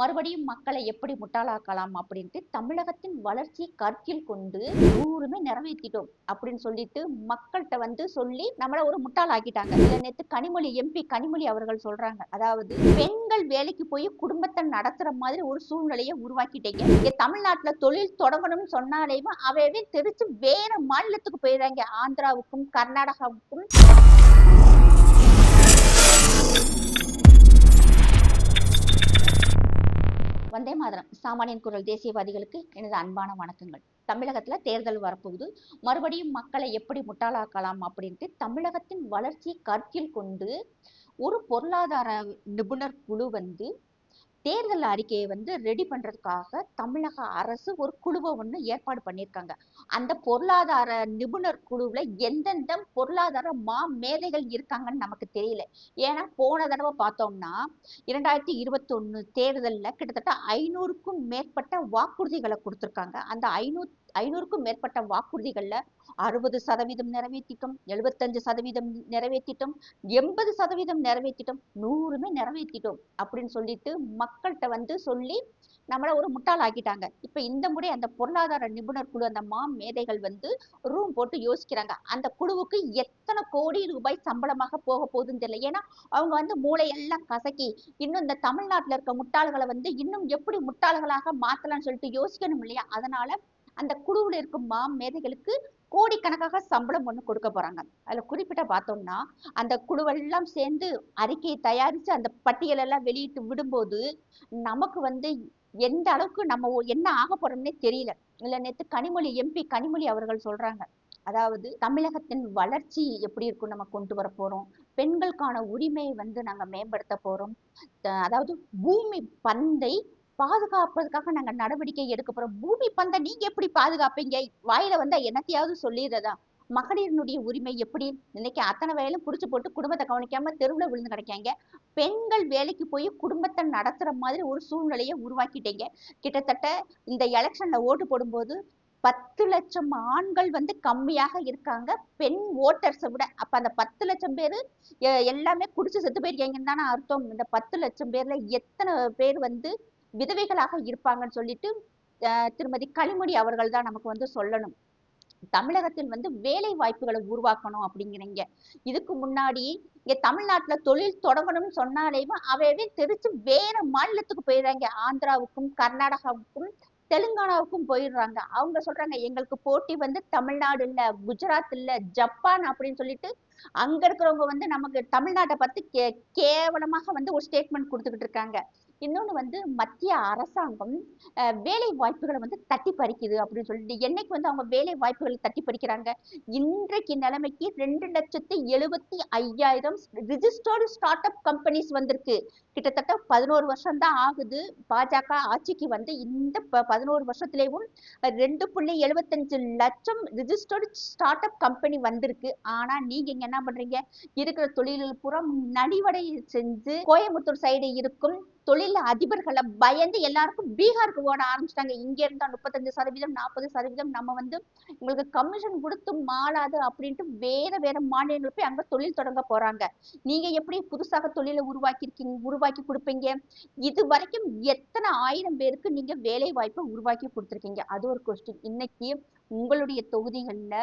மறுபடியும் மக்களை எப்படி முட்டாளாக்கலாம் அப்படின்ட்டு தமிழகத்தின் வளர்ச்சியை கருத்தில் கொண்டு நூறுமே நிறைவேற்றிட்டோம் அப்படின்னு சொல்லிட்டு மக்கள்கிட்ட வந்து சொல்லி நம்மள ஒரு முட்டாளாக்கிட்டாங்க. இதில் நேற்று கனிமொழி எம்பி கனிமொழி அவர்கள் சொல்றாங்க. அதாவது பெண்கள் வேலைக்கு போய் குடும்பத்தை நடத்துற மாதிரி ஒரு சூழ்நிலையை உருவாக்கிட்டீங்க. இங்க தமிழ்நாட்டில் தொழில் தொடங்கணும்னு சொன்னாலேயும் அவையவே தெரிச்சு வேற மாநிலத்துக்கு போயிடுறாங்க. ஆந்திராவுக்கும் கர்நாடகாவுக்கும். வந்தே சாமானியன் குரல் தேசியவாதிகளுக்கு எனது அன்பான வணக்கங்கள். தமிழகத்துல தேர்தல் வரப்போகுது. மறுபடியும் மக்களை எப்படி முட்டாளாக்கலாம் அப்படின்ட்டு தமிழகத்தின் வளர்ச்சியை கருத்தில் கொண்டு ஒரு பொருளாதார நிபுணர் குழு வந்து தேர்தல் அறிக்கையை வந்து ரெடி பண்றதுக்காக தமிழக அரசு ஒரு குழுவை ஒன்று ஏற்பாடு பண்ணியிருக்காங்க. அந்த பொருளாதார நிபுணர் குழுவில் எந்தெந்த பொருளாதார மா மேதைகள் இருக்காங்கன்னு நமக்கு தெரியல. ஏன்னா போன தடவை பார்த்தோம்னா இரண்டாயிரத்தி இருபத்தொன்று தேர்தலில் கிட்டத்தட்ட ஐநூறுக்கும் மேற்பட்ட வாக்குறுதிகளை கொடுத்துருக்காங்க. அந்த ஐநூ ஐநூறுக்கும் மேற்பட்ட வாக்குறுதிகளில் அறுபது சதவீதம் நிறைவேற்றிட்டோம் எழுபத்தஞ்சு சதவீதம் நிறைவேற்றிட்டோம் எண்பது சதவீதம் நிறைவேற்றிட்டோம் நூறுமே நிறைவேற்றிட்டோம் அப்படின்னு சொல்லிட்டு மக்கள்கிட்ட வந்து சொல்லி நம்மளை ஒரு முட்டாள் ஆக்கிட்டாங்க. இப்போ இந்த முறை அந்த பொருளாதார நிபுணர் குழு அந்த மாம் மேதைகள் வந்து ரூம் போட்டு யோசிக்கிறாங்க. அந்த குழுவுக்கு எத்தனை கோடி ரூபாய் சம்பளமாக போக போகுதுன்னு தெரியல. ஏன்னா அவங்க வந்து மூளையெல்லாம் கசக்கி இன்னும் இந்த தமிழ்நாட்டில் இருக்க முட்டாள்களை வந்து இன்னும் எப்படி முட்டாள்களாக மாற்றலாம்னு சொல்லிட்டு யோசிக்கணும் இல்லையா? அதனால அந்த குழுவில் இருக்கும் மா மேதைகளுக்கு கோடிக்கணக்காக சம்பளம் ஒன்று கொடுக்க போகிறாங்க அதில் குறிப்பிட்ட பார்த்தோம்னா அந்த குழுவெல்லாம் சேர்ந்து அறிக்கையை தயாரித்து அந்த பட்டியலெல்லாம் வெளியிட்டு விடும்போது நமக்கு வந்து எந்த அளவுக்கு நம்ம என்ன ஆக போகிறோம்னே தெரியல. இல்லை நேற்று கனிமொழி எம்பி கனிமொழி அவர்கள் சொல்கிறாங்க அதாவது தமிழகத்தின் வளர்ச்சி எப்படி இருக்கும் நம்ம கொண்டு வர போகிறோம் பெண்களுக்கான உரிமையை வந்து நாங்கள் மேம்படுத்த போகிறோம் அதாவது பூமி பந்தை பாதுகாப்பதற்காக நாங்க நடவடிக்கை எடுக்க போறோம். பூமி பந்தை நீங்க எப்படி பாதுகாப்பீங்க? வாயில வந்தா என்னத்தையாவது சொல்லிடுறதா? மகளிரினுடைய உரிமை எப்படி? இன்னைக்கு அத்தனை வேலையும் பிடிச்சி போட்டு குடும்பத்தை கவனிக்காம தெருவுல விழுந்து கிடைக்காங்க. பெண்கள் வேலைக்கு போய் குடும்பத்தை நடத்துற மாதிரி ஒரு சூழ்நிலையை உருவாக்கிட்டீங்க. கிட்டத்தட்ட இந்த எலெக்ஷன்ல ஓட்டு போடும்போது பத்து லட்சம் ஆண்கள் வந்து கம்மியாக இருக்காங்க. பெண் ஓட்டர்ஸை விட அப்ப அந்த பத்து லட்சம் பேர் எல்லாமே குடிச்சு செத்து போயிருக்கீங்கன்னு தானே அர்த்தம். இந்த பத்து லட்சம் பேர்ல எத்தனை பேர் வந்து விதவைகளாக இருப்பாங்கன்னு சொல்லிட்டு திருமதி கனிமொழி அவர்கள் தான் நமக்கு வந்து சொல்லணும். தமிழகத்தில் வந்து வேலை வாய்ப்புகளை உருவாக்கணும் அப்படிங்கிறீங்க. இதுக்கு முன்னாடி இங்க தமிழ்நாட்டுல தொழில் தொடங்கணும்னு சொன்னாலேயும் அவையவே தெரிச்சு வேற மாநிலத்துக்கு போயிடுறாங்க. ஆந்திராவுக்கும் கர்நாடகாவுக்கும் தெலுங்கானாவுக்கும் போயிடுறாங்க. அவங்க சொல்றாங்க எங்களுக்கு போட்டி வந்து தமிழ்நாடு இல்ல குஜராத் இல்ல ஜப்பான் அப்படின்னு சொல்லிட்டு அங்க இருக்கிறவங்க வந்து நமக்கு தமிழ்நாட்டை பத்தி கே கேவலமாக வந்து ஒரு ஸ்டேட்மெண்ட் கொடுத்துக்கிட்டு இருக்காங்க. இன்னொன்னு வந்து மத்திய அரசாங்கம் அஹ், வேலை வாய்ப்புகளை வந்து தட்டி பறிக்குது அப்படின்னு சொல்லிட்டு என்னைக்கு வந்து அவங்க வேலை வாய்ப்புகளை தட்டி பறிக்கிறாங்க? இன்றைக்கு நிலைமைக்கு ரெண்டு லட்சத்தி எழுபத்தி ஐயாயிரம் ரிஜிஸ்டர்டு ஸ்டார்ட் அப் கம்பெனிஸ் வந்திருக்கு. கிட்டத்தட்ட பதினோரு வருஷம் தான் ஆகுது. பாஜக ஆட்சிக்கு வந்து இந்த ப- பதினோரு வருஷத்துலேயும் ரெண்டு புள்ளி எழுபத்தஞ்சு லட்சம் ரிஜிஸ்டர்டு ஸ்டார்ட் அப் கம்பெனி வந்திருக்கு. ஆனா நீங்க இங்க என்ன பண்றீங்க? இருக்கிற தொழில்கள் புறம் நடிவடை செஞ்சு கோயம்புத்தூர் சைடு இருக்கும். தொழில் அதிபர்களை பயந்து எல்லாருக்கும் பீகாருக்கு ஓட ஆரம்பிச்சிட்டாங்க. இங்க இருந்தா முப்பத்தஞ்சு சதவீதம் நாற்பது சதவீதம் நம்ம வந்து உங்களுக்கு கமிஷன் கொடுத்து மாளாது அப்படின்ட்டு வேற வேற மாநிலங்கள் போய் அங்க தொழில் தொடங்க போறாங்க. நீங்க எப்படி புதுசாக தொழிலை உருவாக்கி இருக்கீங்க உருவாக்கி கொடுப்பீங்க? இது வரைக்கும் எத்தனை ஆயிரம் பேருக்கு நீங்க வேலை வாய்ப்பை உருவாக்கி கொடுத்துருக்கீங்க? அது ஒரு கொஸ்டின் இன்னைக்கு உங்களுடைய தொகுதிகள்ல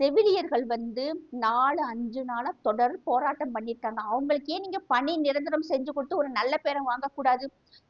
செவிலியர்கள் வந்து நாலு அஞ்சு நாளா தொடர் போராட்டம் பண்ணியிருக்காங்க. அவங்களுக்கே நீங்க பணி நிரந்தரம் செஞ்சு கொடுத்து ஒரு நல்ல பேரை செய்யக்கூடாது.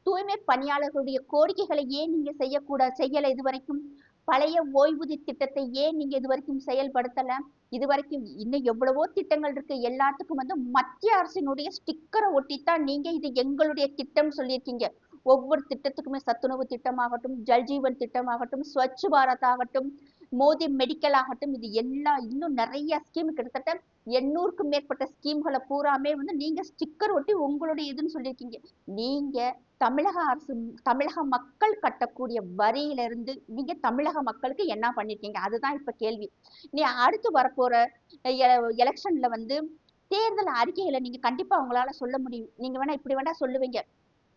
தூய்மை பணியாளர்களுடைய கோரிக்கைகளை ஏன் நீங்க செய்யக்கூடாது செய்யல இது வரைக்கும் பழைய ஓய்வூதிய திட்டத்தை ஏன் நீங்க இது வரைக்கும் செயல்படுத்தல? இது வரைக்கும் இன்னும் எவ்வளவோ திட்டங்கள் இருக்கு. எல்லாத்துக்கும் வந்து மத்திய அரசினுடைய ஸ்டிக்கரை ஒட்டித்தான் நீங்க இது எங்களுடைய திட்டம் சொல்லியிருக்கீங்க. ஒவ்வொரு திட்டத்துக்குமே சத்துணவு திட்டமாகட்டும் ஜல்ஜீவன் திட்டமாகட்டும் ஸ்வச் பாரத் ஆகட்டும் மோதி மெடிக்கல் ஆகட்டும் இது எல்லா இன்னும் நிறைய ஸ்கீம் கிட்டத்தட்ட எண்ணூறுக்கும் மேற்பட்ட ஸ்கீம்களை பூராமே வந்து நீங்க ஸ்டிக்கர் ஒட்டி உங்களுடைய இதுன்னு சொல்லியிருக்கீங்க. நீங்க தமிழக அரசு தமிழக மக்கள் கட்டக்கூடிய வரியில இருந்து நீங்க தமிழக மக்களுக்கு என்ன பண்ணிருக்கீங்க? அதுதான் இப்ப கேள்வி. நீ அடுத்து வரப்போற எலெக்ஷன்ல வந்து தேர்தல் அறிக்கைகளை நீங்க கண்டிப்பா உங்களால சொல்ல முடியும். நீங்க வேணா இப்படி வேணா சொல்லுவீங்க.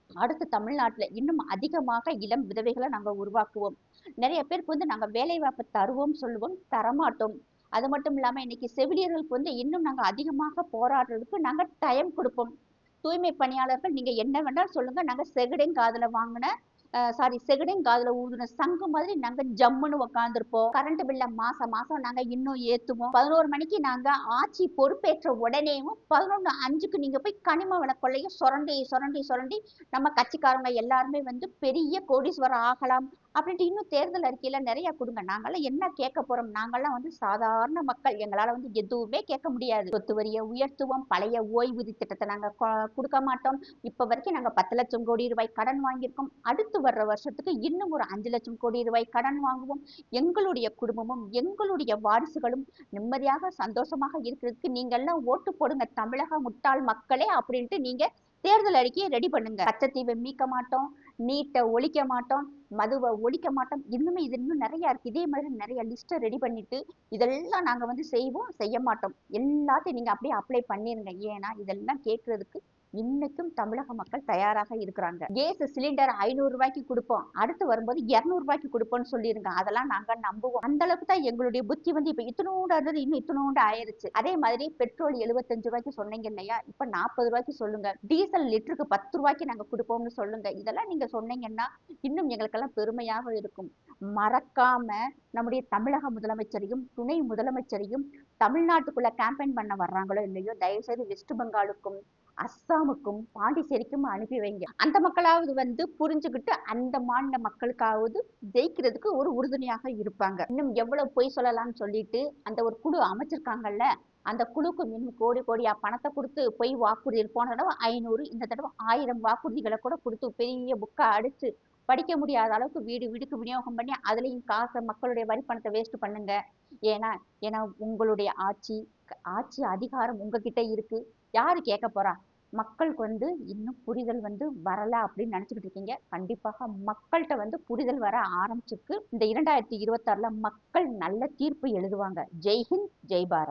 அடுத்து தமிழ்நாட்டுல இன்னும் அதிகமாக இளம் விதவைகளை நாங்க உருவாக்குவோம். நிறைய பேருக்கு வந்து நாங்க வேலை வாய்ப்பு தருவோம் சொல்லுவோம் தரமாட்டோம். அது மட்டும் இல்லாம இன்னைக்கு செவிலியர்களுக்கு வந்து இன்னும் நாங்க அதிகமாக போராடுறதுக்கு நாங்க டைம் கொடுப்போம். தூய்மை பணியாளர்கள் நீங்க என்ன வேணாலும் சொல்லுங்க. நாங்க செகடையும் காதுல வாங்கின சாரி செகடையும் காதுல ஊதுன சங்கு மாதிரி நாங்க ஜம்முன்னு உக்காந்துருப்போம். கரண்ட் பில்ல மாசம் மாசம் நாங்க இன்னும் ஏத்துவோம். பதினோரு மணிக்கு நாங்க ஆட்சி பொறுப்பேற்ற உடனேயும் பதினொன்று அஞ்சுக்கு நீங்க போய் கனிம வள கொள்ளையும் சுரண்டி சுரண்டி சுரண்டி நம்ம கட்சிக்காரங்க எல்லாருமே வந்து பெரிய கோடீஸ்வரம் ஆகலாம். அப்படின்ட்டு இன்னும் தேர்தல் அறிக்கையில நிறைய கொடுங்க. நாங்கெல்லாம் என்ன கேட்க போறோம்? நாங்கெல்லாம் வந்து சாதாரண மக்கள். எங்களால வந்து எதுவுமே கேட்க முடியாது. சொத்து வரியை உயர்த்துவோம். பழைய ஓய்வூதிய திட்டத்தை நாங்க கொடுக்க மாட்டோம். இப்ப வரைக்கும் நாங்க பத்து லட்சம் கோடி ரூபாய் கடன் வாங்கியிருக்கோம். அடுத்து வர்ற வருஷத்துக்கு இன்னும் ஒரு அஞ்சு லட்சம் கோடி ரூபாய் கடன் வாங்குவோம். எங்களுடைய குடும்பமும் எங்களுடைய வாரிசுகளும் நிம்மதியாக சந்தோஷமாக இருக்கிறதுக்கு நீங்க எல்லாம் ஓட்டு போடுங்க. தமிழக முட்டாள் மக்களே அப்படின்ட்டு நீங்க தேர்தல் அறிக்கையை ரெடி பண்ணுங்க. கச்சத்தீவை மீட்க மாட்டோம். நீட்டை ஒழிக்க மாட்டோம். மதுவை ஒழிக்க மாட்டோம். இன்னுமே இது இன்னும் நிறைய இருக்கு. இதே மாதிரி நிறைய லிஸ்ட்டை ரெடி பண்ணிட்டு இதெல்லாம் நாங்க வந்து செய்வோம் செய்ய மாட்டோம். எல்லாத்தையும் நீங்க அப்படியே அப்ளை பண்ணிருங்க. ஏன்னா இதெல்லாம் கேட்கறதுக்கு இன்னைக்கும் தமிழக மக்கள் தயாராக இருக்கிறாங்க. கேஸ் சிலிண்டர் ஐநூறு ரூபாய்க்கு கொடுப்போம். அடுத்து வரும்போது இருநூறு ரூபாய்க்கு கொடுப்போம்னு சொல்லிருங்க. அதெல்லாம் நாங்க நம்புவோம். அந்த அளவுக்கு தான் எங்களுடைய புத்தி வந்து இப்ப இத்தனோண்டு இருந்தது இன்னும் இத்தனோண்டு ஆயிருச்சு. அதே மாதிரி பெட்ரோல் எழுபத்தஞ்சு ரூபாய்க்கு சொன்னீங்க இல்லையா? இப்ப நாற்பது ரூபாய்க்கு சொல்லுங்க. டீசல் லிட்டருக்கு பத்து ரூபாய்க்கு நாங்க கொடுப்போம்னு சொல்லுங்க. இதெல்லாம் நீங்க சொன்னீங்கன்னா இன்னும் எங்களுக்கெல்லாம் பெருமையாக இருக்கும். மறக்காம நம்முடைய தமிழக முதலமைச்சரையும் துணை முதலமைச்சரையும் தமிழ்நாட்டுக்குள்ள கேம்பெயின் பண்ண வர்றாங்களோ இல்லையோ தயவுசெய்து வெஸ்ட் பெங்காலுக்கும் அஸ்ஸாமுக்கும் பாண்டிச்சேரிக்கும் அனுப்பி வைங்க. அந்த மக்களாவது வந்து புரிஞ்சுக்கிட்டு அந்த மாநில மக்களுக்காவது ஜெயிக்கிறதுக்கு ஒரு உறுதுணையாக இருப்பாங்க. இன்னும் எவ்வளவு பொய் சொல்லலாம்னு சொல்லிட்டு அந்த ஒரு குழு அமைச்சிருக்காங்கல்ல அந்த குழுக்கு இன்னும் கோடி கோடியா பணத்தை கொடுத்து பொய் வாக்குறுதி போன தடவை ஐநூறு இந்த தடவை ஆயிரம் வாக்குறுதிகளை கூட கொடுத்து பெரிய புக்கா அடிச்சு படிக்க முடியாத அளவுக்கு வீடு வீடுக்கு விநியோகம் பண்ணி அதுலயும் காசை மக்களுடைய வரி பணத்தை வேஸ்ட் பண்ணுங்க. ஏன்னா ஏன்னா உங்களுடைய ஆட்சி ஆட்சி அதிகாரம் உங்ககிட்ட இருக்கு. யாரு கேட்க போறா? மக்களுக்கு வந்து இன்னும் புரிதல் வந்து வரல அப்படின்னு நினைச்சுக்கிட்டு இருக்கீங்க. கண்டிப்பாக மக்கள்கிட்ட வந்து புரிதல் வர ஆரம்பிச்சிருக்கு. இந்த இரண்டாயிரத்தி இருபத்தாறுல மக்கள் நல்ல தீர்ப்பு எழுதுவாங்க. ஜெய்ஹிந்த் ஜெய் பாரத்.